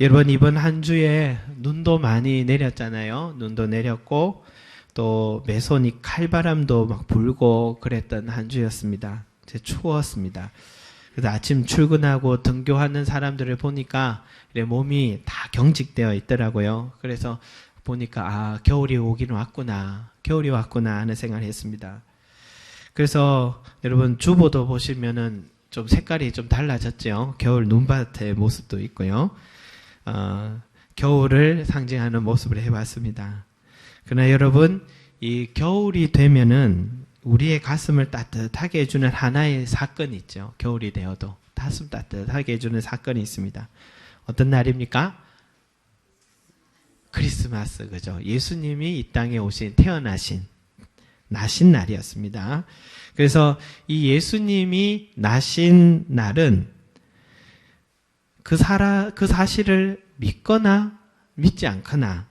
여러분 이번 한 주에 눈도 많이 내렸잖아요. 눈도 내렸고 또 매손이 칼바람도 막 불고 그랬던 한 주였습니다. 이제 추웠습니다. 그래서 아침 출근하고 등교하는 사람들을 보니까 몸이 다 경직되어 있더라고요. 그래서 보니까 아 겨울이 오긴 왔구나, 겨울이 왔구나 하는 생각을 했습니다. 그래서 여러분 주보도 보시면은 좀 색깔이 좀 달라졌죠. 겨울 눈밭의 모습도 있고요. 어, 겨울을 상징하는 모습을 해봤습니다. 그러나 여러분, 이 겨울이 되면은 우리의 가슴을 따뜻하게 해주는 하나의 사건이 있죠. 겨울이 되어도 가슴 따뜻하게 해주는 사건이 있습니다. 어떤 날입니까? 크리스마스, 그죠? 예수님이 이 땅에 오신, 태어나신, 나신 날이었습니다. 그래서 이 예수님이 나신 날은 그 사라, 그 사실을 믿거나 믿지 않거나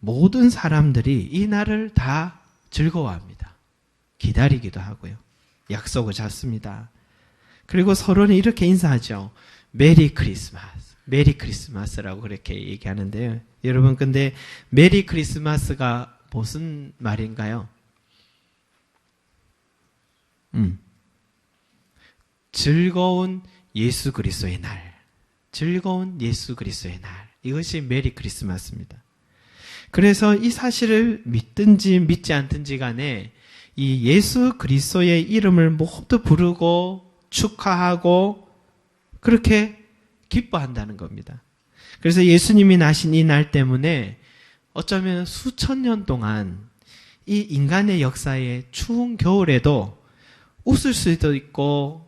모든 사람들이 이 날을 다 즐거워합니다. 기다리기도 하고요. 약속을 잡습니다. 그리고 서로는 이렇게 인사하죠. 메리 크리스마스. 메리 크리스마스라고 그렇게 얘기하는데요. 여러분, 근데 메리 크리스마스가 무슨 말인가요? 음. 즐거운 예수 그리스도의 날. 즐거운 예수 그리스도의 날. 이것이 메리 크리스마스입니다. 그래서 이 사실을 믿든지 믿지 않든지 간에 이 예수 그리스도의 이름을 모두 부르고 축하하고 그렇게 기뻐한다는 겁니다. 그래서 예수님이 나신 이 날 때문에 어쩌면 수천 년 동안 이 인간의 역사의 추운 겨울에도 웃을 수도 있고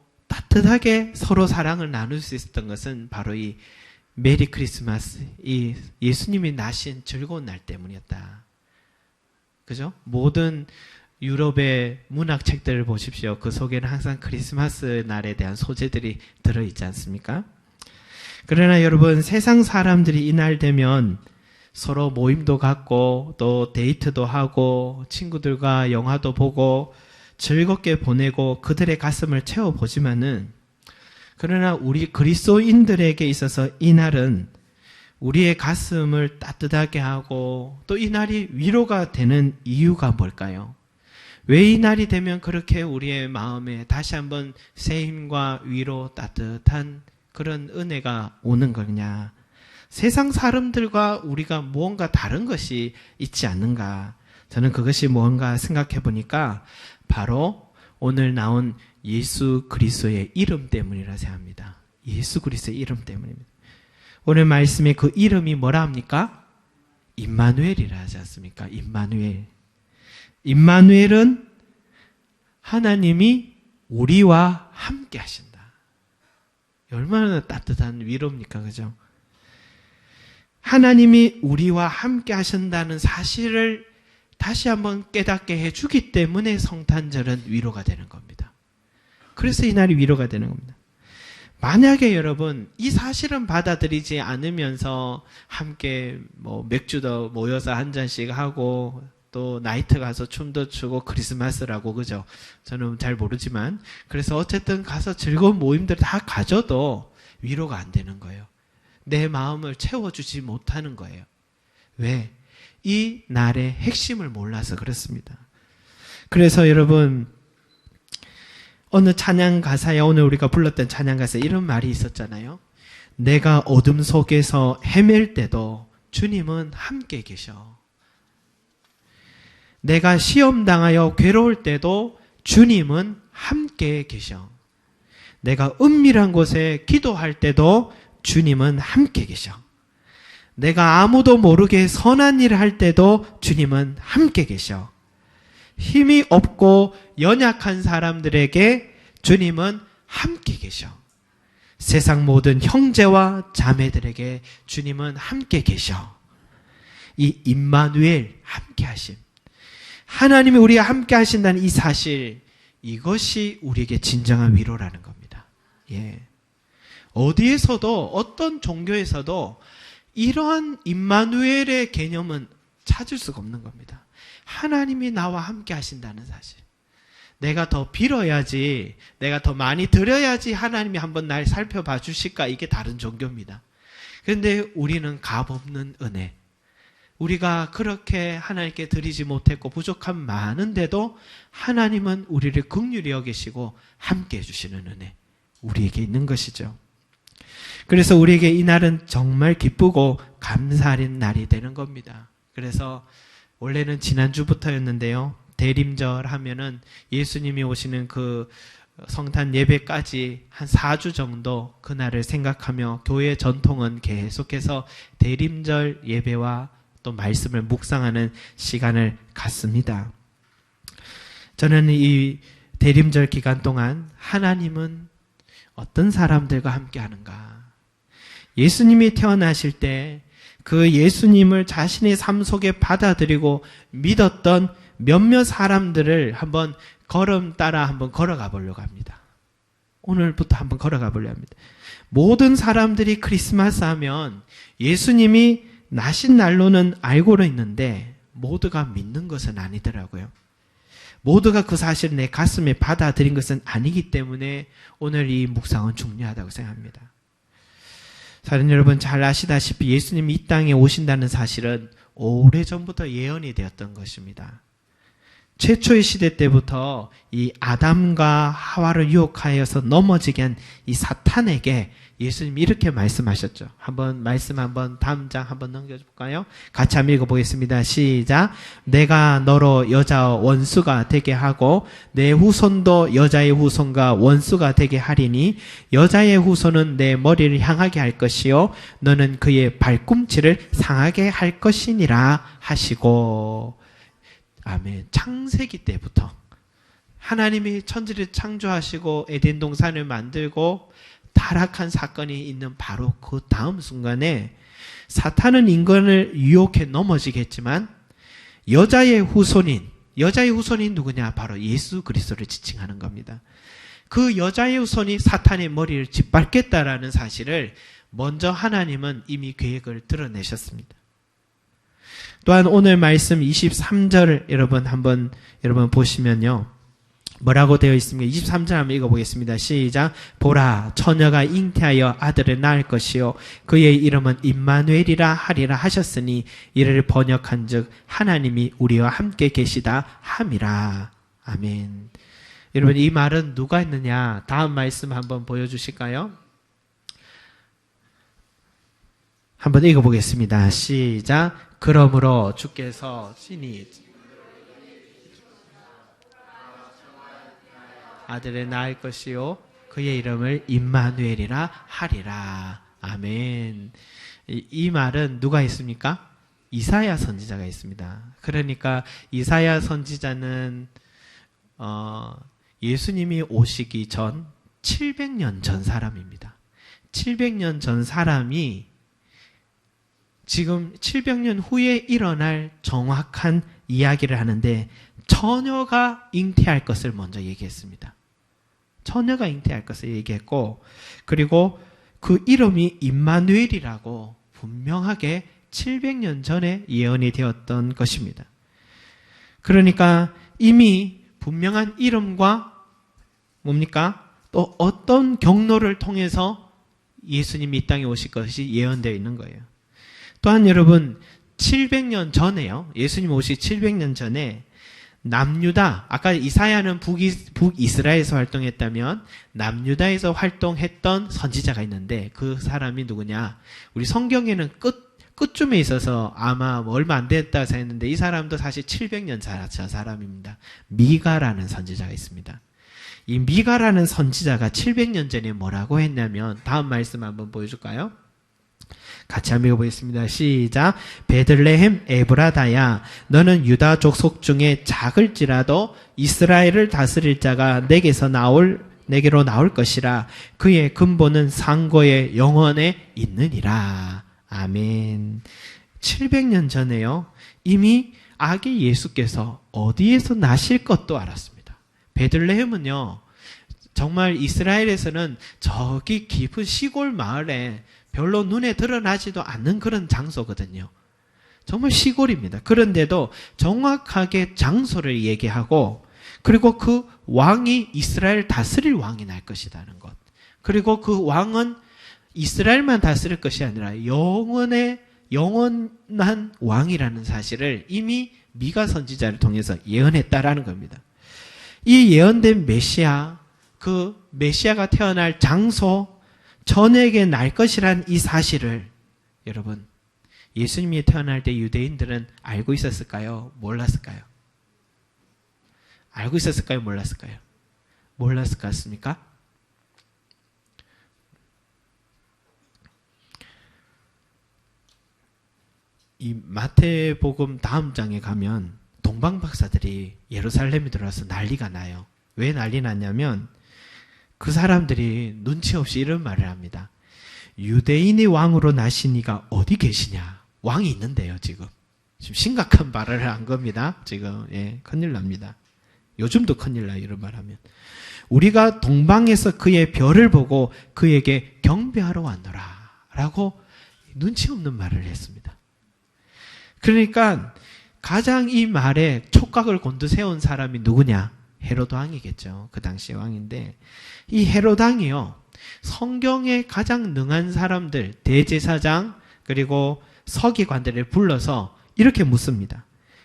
따뜻하게 서로 사랑을 나눌 수 있었던 것은 바로 이 메리 크리스마스, 이 예수님이 나신 즐거운 날 때문이었다. 그죠? 모든 유럽의 문학 책들을 보십시오. 그 속에는 항상 크리스마스 날에 대한 소재들이 들어있지 않습니까? 그러나 여러분, 세상 사람들이 이 날 되면 서로 모임도 갖고 또 데이트도 하고 친구들과 영화도 보고 즐겁게 보내고 그들의 가슴을 채워보지만은 그러나 우리 그리스도인들에게 있어서 이 날은 우리의 가슴을 따뜻하게 하고 또 이 날이 위로가 되는 이유가 뭘까요? 왜 이 날이 되면 그렇게 우리의 마음에 다시 한번 새 힘과 위로 따뜻한 그런 은혜가 오는 거냐? 세상 사람들과 우리가 무언가 다른 것이 있지 않는가? 저는 그것이 무언가 생각해 보니까 바로 오늘 나온 예수 그리스도의 이름 때문이라 생각합니다. 예수 그리스도의 이름 때문입니다. 오늘 말씀에 그 이름이 뭐라 합니까? 임마누엘이라 하지 않습니까? 임마누엘. 임마누엘은 하나님이 우리와 함께 하신다. 얼마나 따뜻한 위로입니까? 그죠? 하나님이 우리와 함께 하신다는 사실을 다시 한번 깨닫게 해주기 때문에 성탄절은 위로가 되는 겁니다. 그래서 이 날이 위로가 되는 겁니다. 만약에 여러분 이 사실은 받아들이지 않으면서 함께 뭐 맥주도 모여서 한 잔씩 하고 또 나이트 가서 춤도 추고 크리스마스라고 그죠? 저는 잘 모르지만 그래서 어쨌든 가서 즐거운 모임들 다 가져도 위로가 안 되는 거예요. 내 마음을 채워주지 못하는 거예요. 왜? 이 날의 핵심을 몰라서 그렇습니다. 그래서 여러분, 어느 찬양 가사에 오늘 우리가 불렀던 찬양 가사에 이런 말이 있었잖아요. 내가 어둠 속에서 헤맬 때도 주님은 함께 계셔. 내가 시험 당하여 괴로울 때도 주님은 함께 계셔. 내가 은밀한 곳에 기도할 때도 주님은 함께 계셔. 내가 아무도 모르게 선한 일을 할 때도 주님은 함께 계셔. 힘이 없고 연약한 사람들에게 주님은 함께 계셔. 세상 모든 형제와 자매들에게 주님은 함께 계셔. 이 임마누엘 함께 하심. 하나님이 우리와 함께 하신다는 이 사실, 이것이 우리에게 진정한 위로라는 겁니다. 예. 어디에서도, 어떤 종교에서도 이러한 임마누엘의 개념은 찾을 수가 없는 겁니다. 하나님이 나와 함께 하신다는 사실. 내가 더 빌어야지, 내가 더 많이 드려야지 하나님이 한번 날 살펴봐 주실까? 이게 다른 종교입니다. 그런데 우리는 값 없는 은혜. 우리가 그렇게 하나님께 드리지 못했고 부족함 많은데도 하나님은 우리를 극률히 여기시고 함께 해주시는 은혜. 우리에게 있는 것이죠. 그래서 우리에게 이 날은 정말 기쁘고 감사하는 날이 되는 겁니다. 그래서 원래는 지난주부터였는데요. 대림절 하면은 예수님이 오시는 그 성탄 예배까지 한 4주 정도 그날을 생각하며 교회 전통은 계속해서 대림절 예배와 또 말씀을 묵상하는 시간을 갖습니다. 저는 이 대림절 기간 동안 하나님은 어떤 사람들과 함께 하는가? 예수님이 태어나실 때 그 예수님을 자신의 삶 속에 받아들이고 믿었던 몇몇 사람들을 한번 걸음 따라 한번 걸어가 보려고 합니다. 오늘부터 한번 걸어가 보려고 합니다. 모든 사람들이 크리스마스 하면 예수님이 나신 날로는 알고는 있는데 모두가 믿는 것은 아니더라고요. 모두가 그 사실을 내 가슴에 받아들인 것은 아니기 때문에 오늘 이 묵상은 중요하다고 생각합니다. 사는 여러분 잘 아시다시피 예수님이 이 땅에 오신다는 사실은 오래전부터 예언이 되었던 것입니다. 최초의 시대 때부터 이 아담과 하와를 유혹하여서 넘어지게 한 이 사탄에게 예수님이 이렇게 말씀하셨죠. 한번 말씀 한번 다음 장 한번 넘겨볼까요? 같이 한번 읽어보겠습니다. 시작. 내가 너로 여자 원수가 되게 하고 내 후손도 여자의 후손과 원수가 되게 하리니 여자의 후손은 내 머리를 향하게 할 것이요 너는 그의 발꿈치를 상하게 할 것이니라 하시고 아멘. 창세기 때부터 하나님이 천지를 창조하시고 에덴 동산을 만들고 타락한 사건이 있는 바로 그 다음 순간에 사탄은 인간을 유혹해 넘어지겠지만 여자의 후손인 여자의 후손이 누구냐? 바로 예수 그리스도를 지칭하는 겁니다. 그 여자의 후손이 사탄의 머리를 짓밟겠다라는 사실을 먼저 하나님은 이미 계획을 드러내셨습니다. 또한 오늘 말씀 23절 여러분 한번 여러분 보시면요. 뭐라고 되어 있습니까? 23절 한번 읽어보겠습니다. 시작. 보라, 처녀가 잉태하여 아들을 낳을 것이요. 그의 이름은 임마누엘이라 하리라 하셨으니 이를 번역한 즉, 하나님이 우리와 함께 계시다 함이라. 아멘. 여러분, 이 말은 누가 했느냐? 다음 말씀 한번 보여주실까요? 한번 읽어보겠습니다. 시작. 그러므로 주께서 신이 아들을 낳을 것이요 그의 이름을 임마누엘이라 하리라. 아멘. 이, 이 말은 누가 했습니까? 이사야 선지자가 있습니다. 그러니까 이사야 선지자는 어, 예수님이 오시기 전 700년 전 사람입니다. 700년 전 사람이 지금 700년 후에 일어날 정확한 이야기를 하는데 처녀가 잉태할 것을 먼저 얘기했습니다. 처녀가 잉태할 것을 얘기했고 그리고 그 이름이 임마누엘이라고 분명하게 700년 전에 예언이 되었던 것입니다. 그러니까 이미 분명한 이름과 뭡니까? 또 어떤 경로를 통해서 예수님이 이 땅에 오실 것이 예언되어 있는 거예요. 또한 여러분 700년 전에요. 예수님 오시 700년 전에 남유다 아까 이사야는 북이, 북이스라엘에서 활동했다면 남유다에서 활동했던 선지자가 있는데 그 사람이 누구냐? 우리 성경에는 끝 끝쯤에 있어서 아마 뭐 얼마 안 됐다 했는데 이 사람도 사실 700년 살았던 사람입니다. 미가라는 선지자가 있습니다. 이 미가라는 선지자가 700년 전에 뭐라고 했냐면 다음 말씀 한번 보여줄까요? 같이 한번 읽어보겠습니다. 시작. 베들레헴 에브라다야, 너는 유다 족 속 중에 작을지라도 이스라엘을 다스릴 자가 내게서 나올 내게로 나올 것이라. 그의 근본은 상고의 영원에 있느니라. 아멘. 700년 전에요. 이미 아기 예수께서 어디에서 나실 것도 알았습니다. 베들레헴은요. 정말 이스라엘에서는 저기 깊은 시골 마을에 별로 눈에 드러나지도 않는 그런 장소거든요. 정말 시골입니다. 그런데도 정확하게 장소를 얘기하고 그리고 그 왕이 이스라엘 다스릴 왕이 날 것이라는 것. 그리고 그 왕은 이스라엘만 다스릴 것이 아니라 영원의 영원한 왕이라는 사실을 이미 미가 선지자를 통해서 예언했다라는 겁니다. 이 예언된 메시아, 그 메시아가 태어날 장소, 전에게 날 것이란 이 사실을 여러분 예수님이 태어날 때 유대인들은 알고 있었을까요? 몰랐을까요? 알고 있었을까요? 몰랐을까요? 몰랐을 것 같습니까? 이 마태복음 다음 장에 가면 동방 박사들이 예루살렘에 들어와서 난리가 나요. 왜 난리 났냐면 그 사람들이 눈치 없이 이런 말을 합니다. 유대인이 왕으로 나신 이가 어디 계시냐? 왕이 있는데요, 지금. 지금 심각한 말을 한 겁니다. 지금 예, 큰일 납니다. 요즘도 큰일 나요, 이런 말 하면. 우리가 동방에서 그의 별을 보고 그에게 경배하러 왔노라. 라고 눈치 없는 말을 했습니다. 그러니까 가장 이 말에 촉각을 곤두세운 사람이 누구냐? 헤로드 왕이겠죠. 그 당시 왕인데 이 헤로드 왕이요. 성경에 가장 능한 사람들, 대제사장 그리고 서기관들을 불러서 이렇게 묻습니다.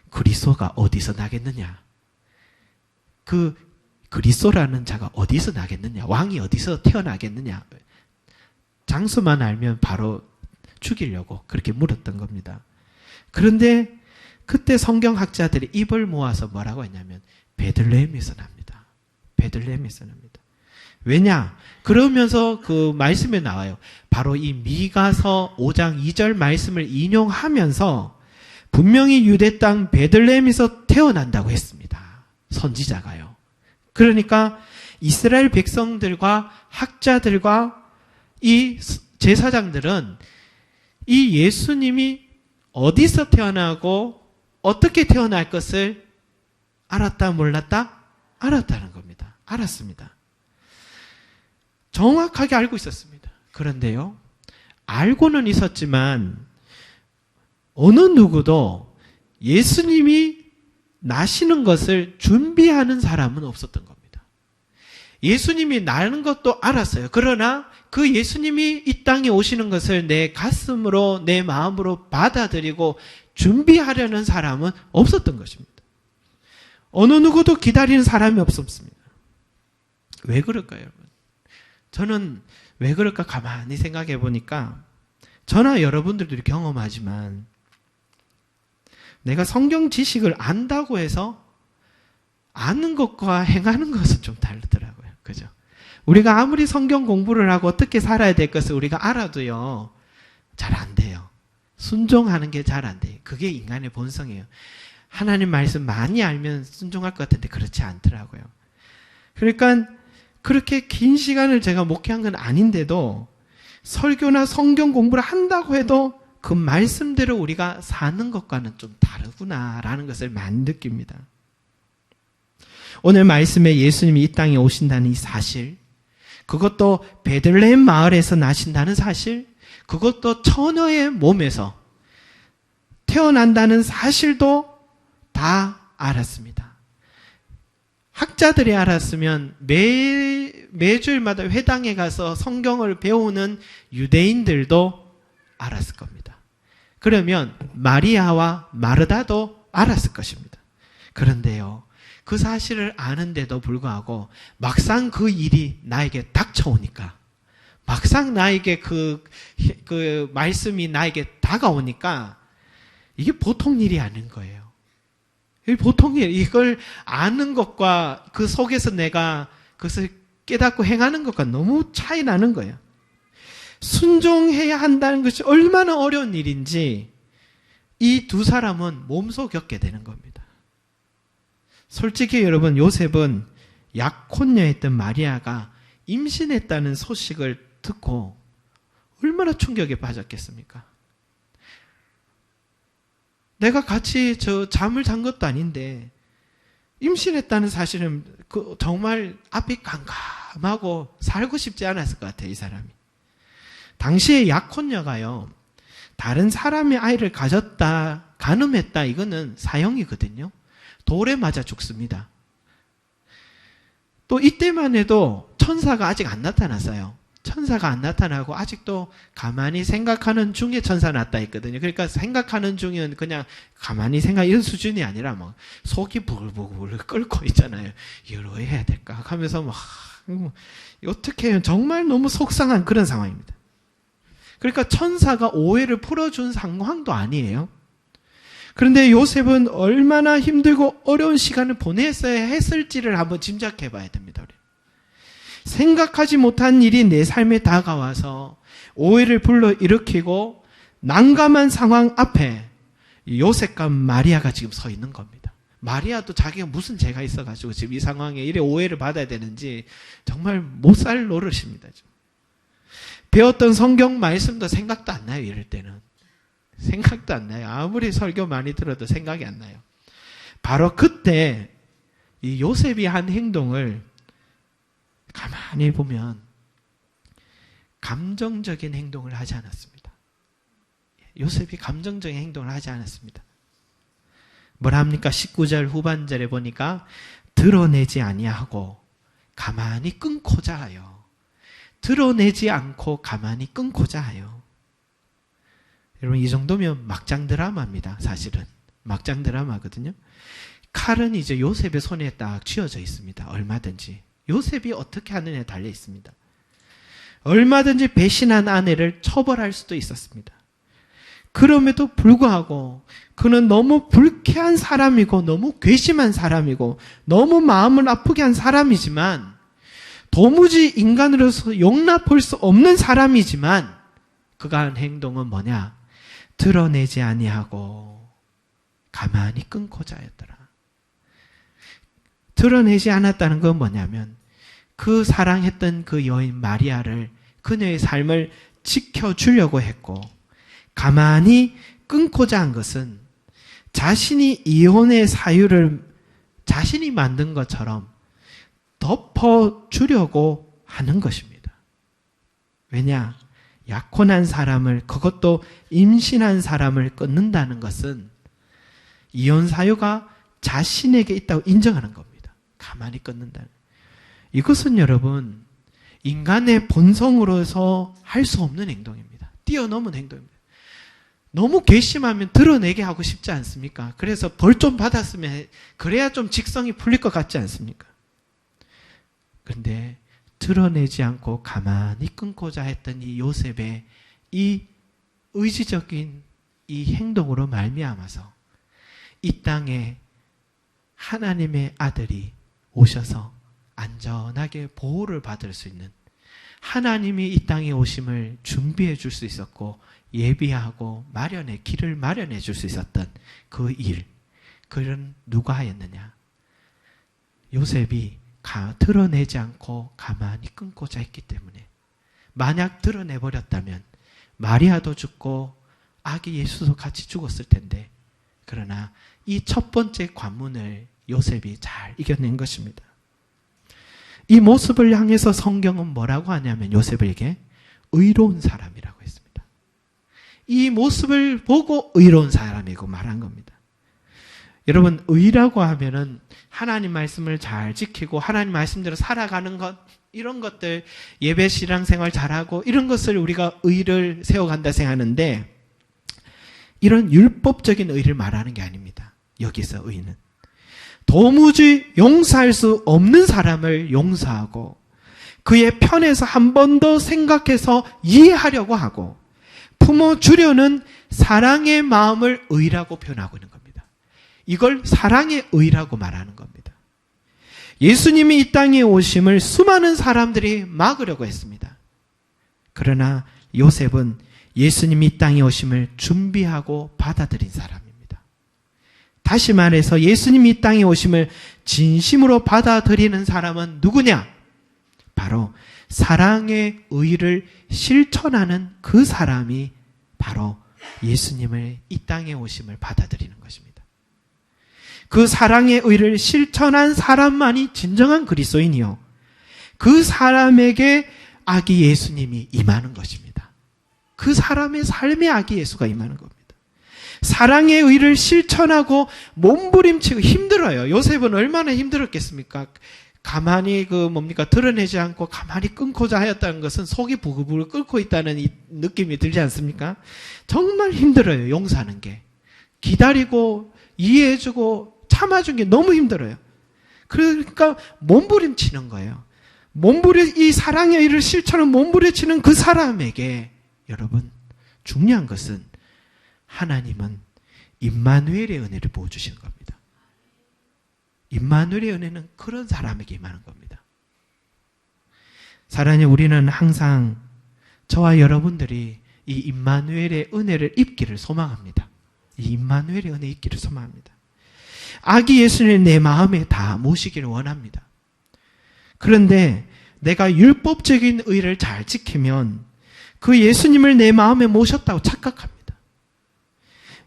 그리스도가 어디서 나겠느냐? 그 그리스도라는 자가 어디서 나겠느냐? 왕이 어디서 태어나겠느냐? 장소만 알면 바로 죽이려고 그렇게 물었던 겁니다. 그런데 그때 성경학자들이 입을 모아서 뭐라고 했냐면 베들레헴에서 납니다. 베들레헴에서 납니다. 왜냐? 그러면서 그 말씀에 나와요. 바로 이 미가서 5장 2절 말씀을 인용하면서 분명히 유대 땅 베들레헴에서 태어난다고 했습니다. 선지자가요. 그러니까 이스라엘 백성들과 학자들과 이 제사장들은 이 예수님이 어디서 태어나고 어떻게 태어날 것을 알았다 몰랐다 알았다는 겁니다. 알았습니다. 정확하게 알고 있었습니다. 그런데요, 알고는 있었지만, 어느 누구도 예수님이 나시는 것을 준비하는 사람은 없었던 겁니다. 예수님이 나는 것도 알았어요. 그러나 그 예수님이 이 땅에 오시는 것을 내 가슴으로, 내 마음으로 받아들이고 준비하려는 사람은 없었던 것입니다. 어느 누구도 기다리는 사람이 없었습니다. 왜 그럴까요, 여러분? 저는 왜 그럴까 가만히 생각해 보니까 저나 여러분들도 경험하지만 내가 성경 지식을 안다고 해서 아는 것과 행하는 것은 좀 다르더라고요. 그죠? 우리가 아무리 성경 공부를 하고 어떻게 살아야 될 것을 우리가 알아도요, 잘 안 돼요. 순종하는 게 잘 안 돼요. 그게 인간의 본성이에요. 하나님 말씀 많이 알면 순종할 것 같은데 그렇지 않더라고요. 그러니까 그렇게 긴 시간을 제가 목회한 건 아닌데도 설교나 성경 공부를 한다고 해도 그 말씀대로 우리가 사는 것과는 좀 다르구나라는 것을 많이 느낍니다. 오늘 말씀에 예수님이 이 땅에 오신다는 이 사실, 그것도 베들레헴 마을에서 나신다는 사실, 그것도 처녀의 몸에서 태어난다는 사실도 다 알았습니다. 학자들이 알았으면 매, 매주일마다 회당에 가서 성경을 배우는 유대인들도 알았을 겁니다. 그러면 마리아와 마르다도 알았을 것입니다. 그런데요, 그 사실을 아는데도 불구하고 막상 그 일이 나에게 닥쳐오니까, 막상 나에게 그, 그 말씀이 나에게 다가오니까 이게 보통 일이 아닌 거예요. 보통 일, 이걸 아는 것과 그 속에서 내가 그것을 깨닫고 행하는 것과 너무 차이 나는 거예요. 순종해야 한다는 것이 얼마나 어려운 일인지 이 두 사람은 몸소 겪게 되는 겁니다. 솔직히 여러분, 요셉은 약혼녀였던 마리아가 임신했다는 소식을 듣고 얼마나 충격에 빠졌겠습니까? 내가 같이 저 잠을 잔 것도 아닌데 임신했다는 사실은 그 정말 앞이 깜깜하고 살고 싶지 않았을 것 같아요, 이 사람이. 당시에 약혼녀가요, 다른 사람의 아이를 가졌다, 간음했다, 이거는 사형이거든요. 돌에 맞아 죽습니다. 또 이때만 해도 천사가 아직 안 나타났어요. 천사가 안 나타나고 아직도 가만히 생각하는 중에 천사 났다 했거든요. 그러니까 생각하는 중은 그냥 가만히 생각 이런 수준이 아니라 막 속이 부글부글 끓고 있잖아요. 이걸 왜 해야 될까 하면서 막 뭐, 어떻게 해요? 정말 너무 속상한 그런 상황입니다. 그러니까 천사가 오해를 풀어준 상황도 아니에요. 그런데 요셉은 얼마나 힘들고 어려운 시간을 보냈어야 했을지를 한번 짐작해 봐야 됩니다. 생각하지 못한 일이 내 삶에 다가와서 오해를 불러 일으키고 난감한 상황 앞에 요셉과 마리아가 지금 서 있는 겁니다. 마리아도 자기가 무슨 죄가 있어가지고 지금 이 상황에 이래 오해를 받아야 되는지 정말 못 살 노릇입니다. 배웠던 성경 말씀도 생각도 안 나요, 이럴 때는. 생각도 안 나요. 아무리 설교 많이 들어도 생각이 안 나요. 바로 그때 이 요셉이 한 행동을 가만히 보면 감정적인 행동을 하지 않았습니다. 요셉이 감정적인 행동을 하지 않았습니다. 뭘 합니까? 19절 후반절에 보니까 드러내지 아니하고 가만히 끊고자 하여 드러내지 않고 가만히 끊고자 하여 여러분 이 정도면 막장 드라마입니다. 사실은 막장 드라마거든요. 칼은 이제 요셉의 손에 딱 쥐어져 있습니다. 얼마든지 요셉이 어떻게 하느냐에 달려 있습니다. 얼마든지 배신한 아내를 처벌할 수도 있었습니다. 그럼에도 불구하고 그는 너무 불쾌한 사람이고 너무 괘씸한 사람이고 너무 마음을 아프게 한 사람이지만 도무지 인간으로서 용납할 수 없는 사람이지만 그가 한 행동은 뭐냐? 드러내지 아니하고 가만히 끊고자 했더라. 드러내지 않았다는 건 뭐냐면 그 사랑했던 그 여인 마리아를 그녀의 삶을 지켜주려고 했고 가만히 끊고자 한 것은 자신이 이혼의 사유를 자신이 만든 것처럼 덮어주려고 하는 것입니다. 왜냐? 약혼한 사람을, 그것도 임신한 사람을 끊는다는 것은 이혼 사유가 자신에게 있다고 인정하는 겁니다. 가만히 끊는다. 이것은 여러분, 인간의 본성으로서 할 수 없는 행동입니다. 뛰어넘은 행동입니다. 너무 괘씸하면 드러내게 하고 싶지 않습니까? 그래서 벌 좀 받았으면 그래야 좀 직성이 풀릴 것 같지 않습니까? 그런데 드러내지 않고 가만히 끊고자 했던 이 요셉의 이 의지적인 이 행동으로 말미암아서 이 땅에 하나님의 아들이 오셔서 안전하게 보호를 받을 수 있는 하나님이 이 땅에 오심을 준비해 줄 수 있었고 예비하고 마련해 길을 마련해 줄 수 있었던 그 일. 그런 누가 하였느냐? 요셉이 가, 드러내지 않고 가만히 끊고자 했기 때문에 만약 드러내 버렸다면 마리아도 죽고 아기 예수도 같이 죽었을 텐데 그러나 이 첫 번째 관문을 요셉이 잘 이겨낸 것입니다. 이 모습을 향해서 성경은 뭐라고 하냐면 요셉에게 의로운 사람이라고 했습니다. 이 모습을 보고 의로운 사람이고 말한 겁니다. 여러분, 의라고 하면은 하나님 말씀을 잘 지키고 하나님 말씀대로 살아가는 것, 이런 것들, 예배 신앙 생활 잘하고 이런 것을 우리가 의를 세워간다 생각하는데 이런 율법적인 의를 말하는 게 아닙니다. 여기서 의는. 도무지 용서할 수 없는 사람을 용서하고 그의 편에서 한 번 더 생각해서 이해하려고 하고 품어주려는 사랑의 마음을 의라고 표현하고 있는 겁니다. 이걸 사랑의 의라고 말하는 겁니다. 예수님이 이 땅에 오심을 수많은 사람들이 막으려고 했습니다. 그러나 요셉은 예수님이 이 땅에 오심을 준비하고 받아들인 사람입니 다. 다시 말해서 예수님이 이 땅에 오심을 진심으로 받아들이는 사람은 누구냐? 바로 사랑의 의를 실천하는 그 사람이 바로 예수님을 이 땅에 오심을 받아들이는 것입니다. 그 사랑의 의를 실천한 사람만이 진정한 그리스도인이요. 그 사람에게 아기 예수님이 임하는 것입니다. 그 사람의 삶에 아기 예수가 임하는 겁니다. 사랑의 의를 실천하고 몸부림치고 힘들어요. 요셉은 얼마나 힘들었겠습니까? 가만히 그 뭡니까 드러내지 않고 가만히 끊고자 하였다는 것은 속이 부글부글 끓고 있다는 이 느낌이 들지 않습니까? 정말 힘들어요 용서하는 게 기다리고 이해해주고 참아준 게 너무 힘들어요. 그러니까 몸부림치는 거예요. 몸부림 이 사랑의 일을 실천을 몸부림치는 그 사람에게 여러분 중요한 것은 하나님은 임마누엘의 은혜를 부어 주시는 겁니다. 임마누엘의 은혜는 그런 사람에게 임하는 겁니다. 사랑해 우리는 항상 저와 여러분들이 이 임마누엘의 은혜를 입기를 소망합니다. 이 임마누엘의 은혜 입기를 소망합니다. 아기 예수를 내 마음에 다 모시기를 원합니다. 그런데 내가 율법적인 의를 잘 지키면 그 예수님을 내 마음에 모셨다고 착각합니다.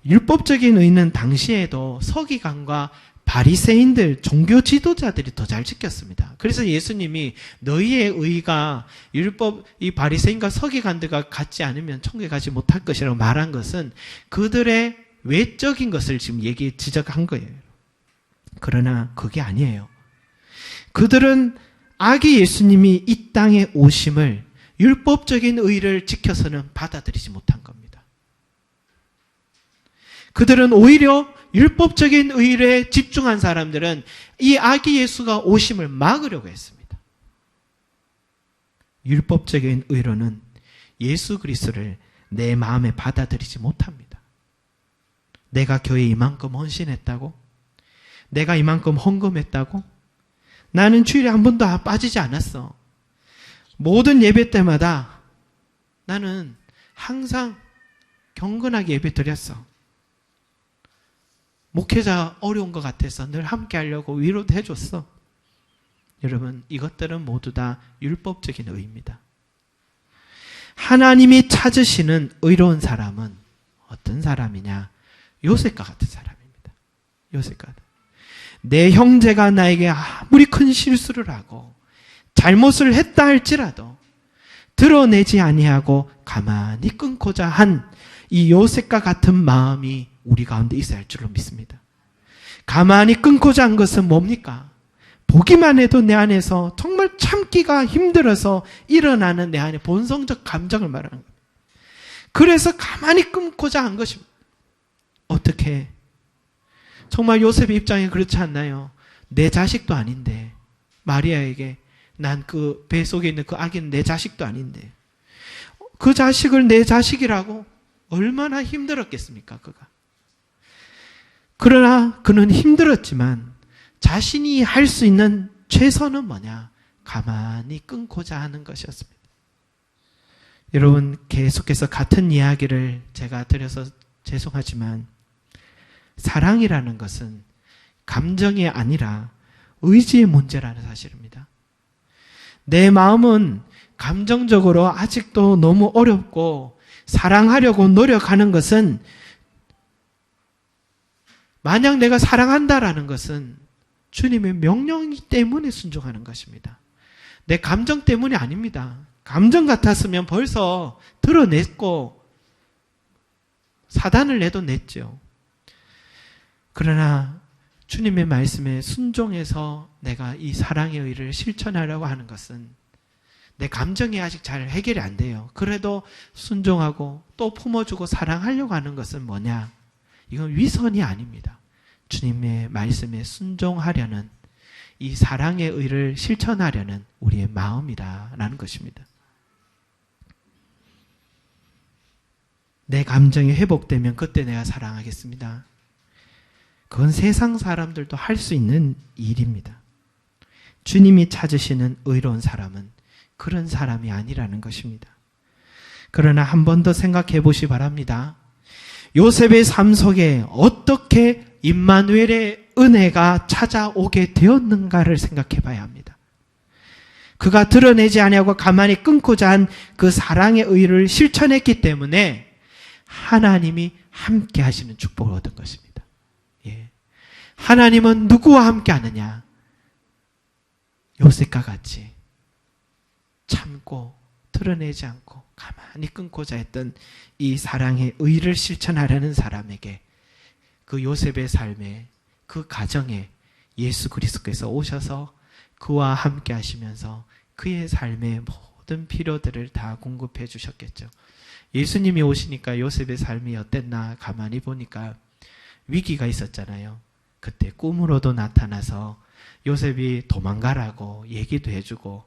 율법적인 의는 당시에도 서기관과 바리새인들 종교 지도자들이 더 잘 지켰습니다. 그래서 예수님이 너희의 의가 율법 이 바리새인과 서기관들과 같지 않으면 천국에 가지 못할 것이라고 말한 것은 그들의 외적인 것을 지금 얘기 지적한 거예요. 그러나 그게 아니에요. 그들은 아기 예수님이 이 땅에 오심을 율법적인 의를 지켜서는 받아들이지 못한 겁니다. 그들은 오히려 율법적인 의에 집중한 사람들은 이 아기 예수가 오심을 막으려고 했습니다. 율법적인 의로는 예수 그리스도를 내 마음에 받아들이지 못합니다. 내가 교회 이만큼 헌신했다고? 내가 이만큼 헌금했다고? 나는 주일에 한 번도 빠지지 않았어. 모든 예배 때마다 나는 항상 경건하게 예배 드렸어. 목회자 어려운 것 같아서 늘 함께 하려고 위로도 해줬어. 여러분, 이것들은 모두 다 율법적인 의입니다. 하나님이 찾으시는 의로운 사람은 어떤 사람이냐? 요셉과 같은 사람입니다. 요셉과. 내 형제가 나에게 아무리 큰 실수를 하고 잘못을 했다 할지라도 드러내지 아니하고 가만히 끊고자 한 이 요셉과 같은 마음이 우리 가운데 있어야 할 줄로 믿습니다. 가만히 끊고자 한 것은 뭡니까? 보기만 해도 내 안에서 정말 참기가 힘들어서 일어나는 내 안에 본성적 감정을 말하는 겁니다. 그래서 가만히 끊고자 한 것입니다. 어떻게? 정말 요셉의 입장에 그렇지 않나요? 내 자식도 아닌데, 마리아에게 난 그 배 속에 있는 그 아기는 내 자식도 아닌데, 그 자식을 내 자식이라고 얼마나 힘들었겠습니까, 그가. 그러나 그는 힘들었지만 자신이 할 수 있는 최선은 뭐냐? 가만히 끊고자 하는 것이었습니다. 여러분, 계속해서 같은 이야기를 제가 드려서 죄송하지만, 사랑이라는 것은 감정이 아니라 의지의 문제라는 사실입니다. 내 마음은 감정적으로 아직도 너무 어렵고 사랑하려고 노력하는 것은 만약 내가 사랑한다라는 것은 주님의 명령이기 때문에 순종하는 것입니다. 내 감정 때문이 아닙니다. 감정 같았으면 벌써 드러냈고 사단을 내도 냈죠. 그러나 주님의 말씀에 순종해서 내가 이 사랑의 의를 실천하려고 하는 것은 내 감정이 아직 잘 해결이 안 돼요. 그래도 순종하고 또 품어주고 사랑하려고 하는 것은 뭐냐? 이건 위선이 아닙니다. 주님의 말씀에 순종하려는 이 사랑의 의를 실천하려는 우리의 마음이다라는 것입니다. 내 감정이 회복되면 그때 내가 사랑하겠습니다. 그건 세상 사람들도 할 수 있는 일입니다. 주님이 찾으시는 의로운 사람은 그런 사람이 아니라는 것입니다. 그러나 한 번 더 생각해 보시 바랍니다. 요셉의 삶 속에 어떻게 임마누엘의 은혜가 찾아오게 되었는가를 생각해 봐야 합니다. 그가 드러내지 아니하고 가만히 끊고자 한 그 사랑의 의를 실천했기 때문에 하나님이 함께 하시는 축복을 얻은 것입니다. 예. 하나님은 누구와 함께 하느냐? 요셉과 같이 참고 드러내지 않고 가만히 끊고자 했던 이 사랑의 의를 실천하려는 사람에게 그 요셉의 삶에 그 가정에 예수 그리스도께서 오셔서 그와 함께 하시면서 그의 삶의 모든 필요들을 다 공급해 주셨겠죠. 예수님이 오시니까 요셉의 삶이 어땠나 가만히 보니까 위기가 있었잖아요. 그때 꿈으로도 나타나서 요셉이 도망가라고 얘기도 해주고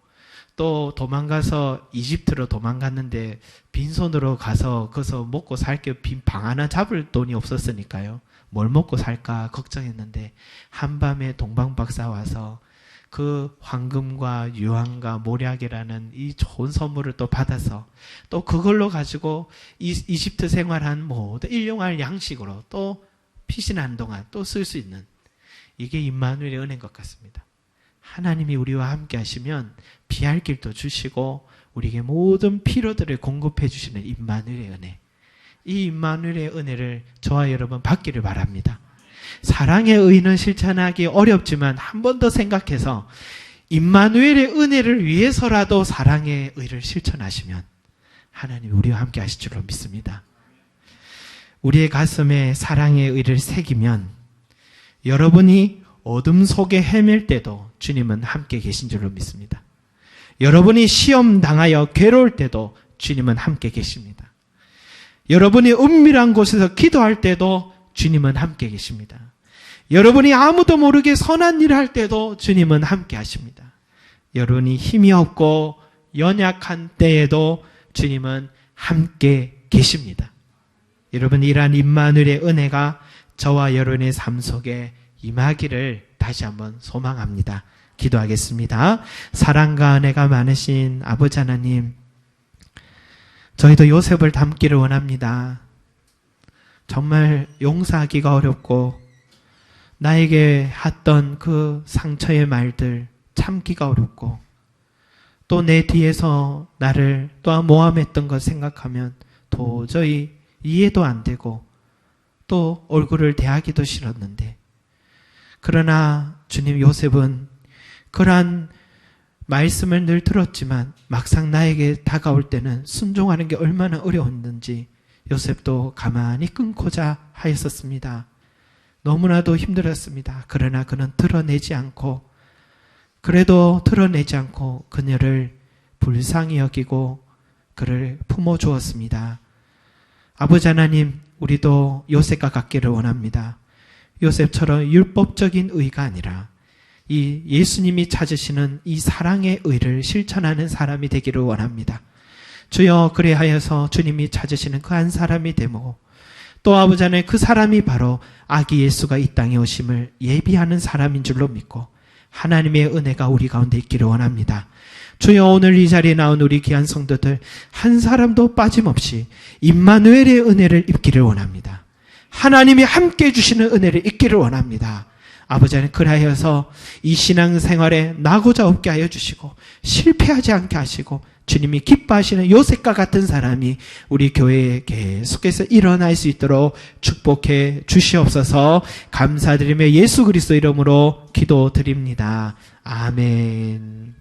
또 도망가서 이집트로 도망갔는데 빈손으로 가서 거기서 먹고 살 게 빈 방 하나 잡을 돈이 없었으니까요. 뭘 먹고 살까 걱정했는데 한밤에 동방박사 와서 그 황금과 유황과 모략이라는 이 좋은 선물을 또 받아서 또 그걸로 가지고 이, 이집트 생활한 모든 일용할 양식으로 또 피신한 동안 또 쓸 수 있는 이게 임마누엘의 은혜인 것 같습니다. 하나님이 우리와 함께 하시면 피할 길도 주시고 우리에게 모든 필요들을 공급해 주시는 임마누엘의 은혜. 이 임마누엘의 은혜를 저와 여러분 받기를 바랍니다. 사랑의 의는 실천하기 어렵지만 한 번 더 생각해서 임마누엘의 은혜를 위해서라도 사랑의 의를 실천하시면 하나님 우리와 함께 하실 줄로 믿습니다. 우리의 가슴에 사랑의 의를 새기면 여러분이 어둠 속에 헤맬 때도 주님은 함께 계신 줄로 믿습니다. 여러분이 시험 당하여 괴로울 때도 주님은 함께 계십니다. 여러분이 은밀한 곳에서 기도할 때도 주님은 함께 계십니다. 여러분이 아무도 모르게 선한 일을 할 때도 주님은 함께 하십니다. 여러분이 힘이 없고 연약한 때에도 주님은 함께 계십니다. 여러분 이러한 임마누엘의 은혜가 저와 여러분의 삶 속에 임하기를 다시 한번 소망합니다. 기도하겠습니다. 사랑과 은혜가 많으신 아버지 하나님, 저희도 요셉을 닮기를 원합니다. 정말 용서하기가 어렵고 나에게 했던 그 상처의 말들 참기가 어렵고 또 내 뒤에서 나를 또한 모함했던 것 생각하면 도저히 이해도 안 되고 또 얼굴을 대하기도 싫었는데 그러나 주님 요셉은 그러한 말씀을 늘 들었지만 막상 나에게 다가올 때는 순종하는 게 얼마나 어려웠는지 요셉도 가만히 끊고자 하였었습니다. 너무나도 힘들었습니다. 그러나 그는 드러내지 않고 그래도 드러내지 않고 그녀를 불쌍히 여기고 그를 품어 주었습니다. 아버지 하나님, 우리도 요셉과 같기를 원합니다. 요셉처럼 율법적인 의가 아니라 이 예수님이 찾으시는 이 사랑의 의를 실천하는 사람이 되기를 원합니다. 주여 그래하여서 주님이 찾으시는 그 한 사람이 되고 또 아버지 하나님 그 사람이 바로 아기 예수가 이 땅에 오심을 예비하는 사람인 줄로 믿고 하나님의 은혜가 우리 가운데 있기를 원합니다. 주여 오늘 이 자리에 나온 우리 귀한 성도들 한 사람도 빠짐없이 임마누엘의 은혜를 입기를 원합니다. 하나님이 함께 해주시는 은혜를 입기를 원합니다. 아버지 하나님 그라여서 이 신앙 생활에 나고자 없게 하여 주시고 실패하지 않게 하시고 주님이 기뻐하시는 요셉과 같은 사람이 우리 교회에 계속해서 일어날 수 있도록 축복해 주시옵소서 감사드리며 예수 그리스도 이름으로 기도드립니다. 아멘.